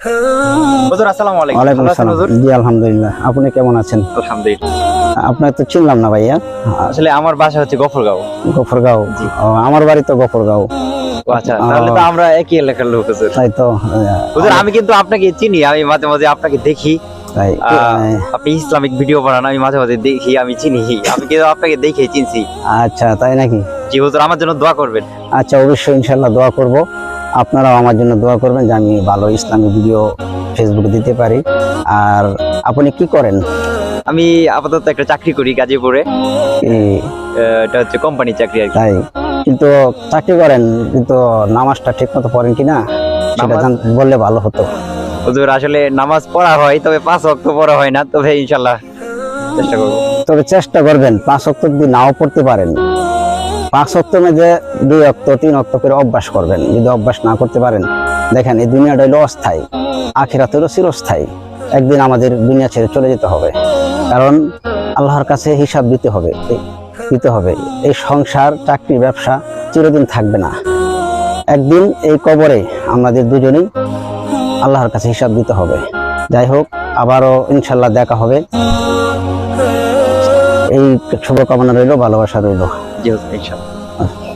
হুজুর আসসালামু আলাইকুম। ওয়ালাইকুম আসসালাম। জি আলহামদুলিল্লাহ। আপনি কেমন আছেন? আলহামদুলিল্লাহ। আপনার তো চিনলাম না ভাইয়া। আসলে আমার বাসা হচ্ছে গফরগাঁও। গফরগাঁও। আমার বাড়ি তো গফরগাঁও। আচ্ছা তাহলে তো আমরা একই এলাকার লোক হুজুর। তাই তো হুজুর আমি কিন্তু আপনাকে চিনি আমি মাঝে মাঝে আপনাকে দেখি। আপনি ইসলামিক ভিডিও বানান আমি মাঝে মাঝে দেখি আমি চিনি। আমি কিন্তু আপনাকে দেখে চিনছি। আচ্ছা তাই নাকি? জি হুজুর আমার জন্য দোয়া করবেন। আচ্ছা অবশ্যই ইনশাল্লাহ দোয়া করব। আপনারাও আমার জন্য দোয়া করবেন যে আমি ভালো ইসলামী ভিডিও ফেসবুকে দিতে পারি। আর আপনি কি করেন? আমি আপাতত একটা চাকরি করি গাজীপুরে। এটা হচ্ছে কোম্পানি চাকরি আর তাই? কিন্তু চাকরি করেন কিন্তু নামাজটা ঠিক মতো পড়েন কিনা সেটা বললে ভালো হতো। হুজুর আসলে নামাজ পড়া হয় তবে পাঁচ ওয়াক্ত পড়া হয় না। তবে ইনশাল্লাহ চেষ্টা করব। তবে চেষ্টা করবেন পাঁচ অক্ট যদি নাও পড়তে পারেন। পাঁচ অক্ট মেঝে দুই অক্ট তিন অক্ট করে অভ্যাস করবেন। যদি অভ্যাস না করতে পারেন, দেখেন এই দুনিয়াটা হলো অস্থায়ী, আখিরাত হলো চিরস্থায়ী। একদিন আমাদের দুনিয়া ছেড়ে চলে যেতে হবে। কারণ আল্লাহর কাছে হিসাব দিতে হবে দিতে হবে। এই সংসার, চাকরি, ব্যবসা চিরদিন থাকবে না। একদিন এই কবরে আমাদের দুজনেই আল্লাহর কাছে হিসাব দিতে হবে। যাই হোক, আবারও ইনশাল্লাহ দেখা হবে। এই শুভকামনা রইল, ভালোবাসা রইল। জি হুজুর ইনশাল্লাহ